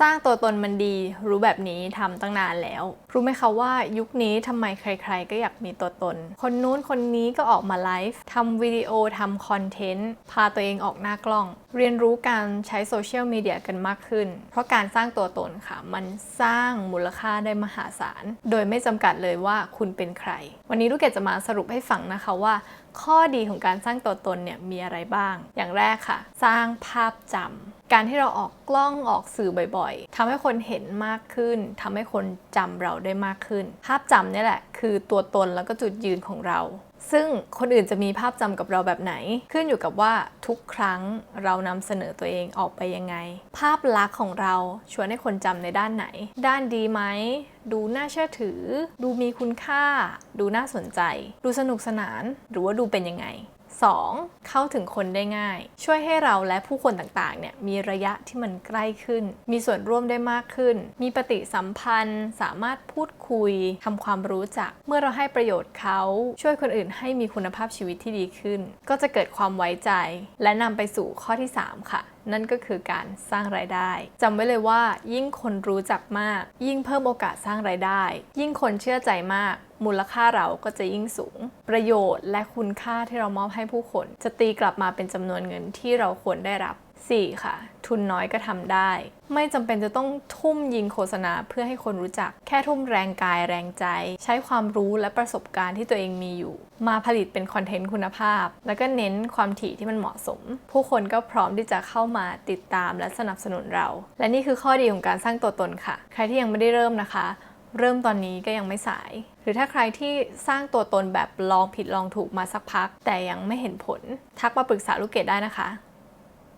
สร้างตัวตนมันดี รู้แบบนี้ทำตั้งนานแล้ว รู้ไหมคะว่ายุคนี้ทำไมใคร ๆ ก็อยากมีตัวตน คนนู้นคนนี้ก็ออกมาไลฟ์ทำวิดีโอทำคอนเทนต์ พาตัวเองออกหน้ากล้อง เรียนรู้การใช้โซเชียลมีเดียกันมากขึ้น เพราะการสร้างตัวตนค่ะ มันสร้างมูลค่าได้มหาศาล โดยไม่จำกัดเลยว่าคุณเป็นใคร วันนี้ลูกเกดจะมาสรุปให้ฟังนะคะว่าข้อดีของการสร้างตัวตนเนี่ยมีอะไรบ้าง อย่างแรกค่ะ สร้างภาพจำ การที่เราออกกล้องออกสื่อบ่อยๆทำให้คนเห็นมากขึ้นทำให้คนจำเราได้มากขึ้น ภาพจำนี่แหละ คือตัวตนแล้วก็จุดยืนของเรา ซึ่งคนอื่นจะมีภาพจำกับเราแบบไหน ขึ้นอยู่กับว่าทุกครั้งเรานำเสนอตัวเองออกไปยังไง ภาพลักษณ์ของเราชวนให้คนจำในด้านไหน ด้านดีไหม ดูน่าเชื่อถือ ดูมีคุณค่า ดูน่าสนใจ ดูสนุกสนาน หรือว่าดูเป็นยังไง 2. เข้าถึงคนได้ง่าย ช่วยให้เราและผู้คนต่างๆเนี่ยมีระยะที่มันใกล้ขึ้น มีส่วนร่วมได้มากขึ้น มีปฏิสัมพันธ์ สามารถพูดคุยทำความรู้จัก เมื่อเราให้ประโยชน์เขา ช่วยคนอื่นให้มีคุณภาพชีวิตที่ดีขึ้น ก็จะเกิดความไว้ใจ และนำไปสู่ข้อที่ 3 ค่ะ นั่นก็คือการสร้างรายได้จำไว้เลยว่า ยิ่งคนรู้จักมาก ยิ่งเพิ่มโอกาสสร้างรายได้ ยิ่งคนเชื่อใจมาก มูลค่าเราก็จะยิ่งสูง ประโยชน์และคุณค่าที่เรามอบให้ผู้คน จะตีกลับมาเป็นจำนวนเงินที่เราควรได้รับ 4. ค่ะ ทุนน้อยก็ทำได้ ไม่จำเป็นจะต้องทุ่มยิงโฆษณาเพื่อให้คนรู้จัก แค่ทุ่มแรงกายแรงใจ ใช้ความรู้และประสบการณ์ที่ตัวเองมีอยู่ มาผลิตเป็นคอนเทนต์คุณภาพ แล้วก็เน้นความถี่ที่มันเหมาะสม ผู้คนก็พร้อมที่จะเข้ามาติดตามและสนับสนุนเรา และนี่คือข้อดีของการสร้างตัวตนค่ะ ใครที่ยังไม่ได้เริ่มนะคะ เริ่มตอนนี้ก็ยังไม่สาย หรือถ้าใครที่สร้างตัวตนแบบลองผิดลองถูกมาสักพัก แต่ยังไม่เห็นผล ทักมาปรึกษาลูกเกดได้นะคะ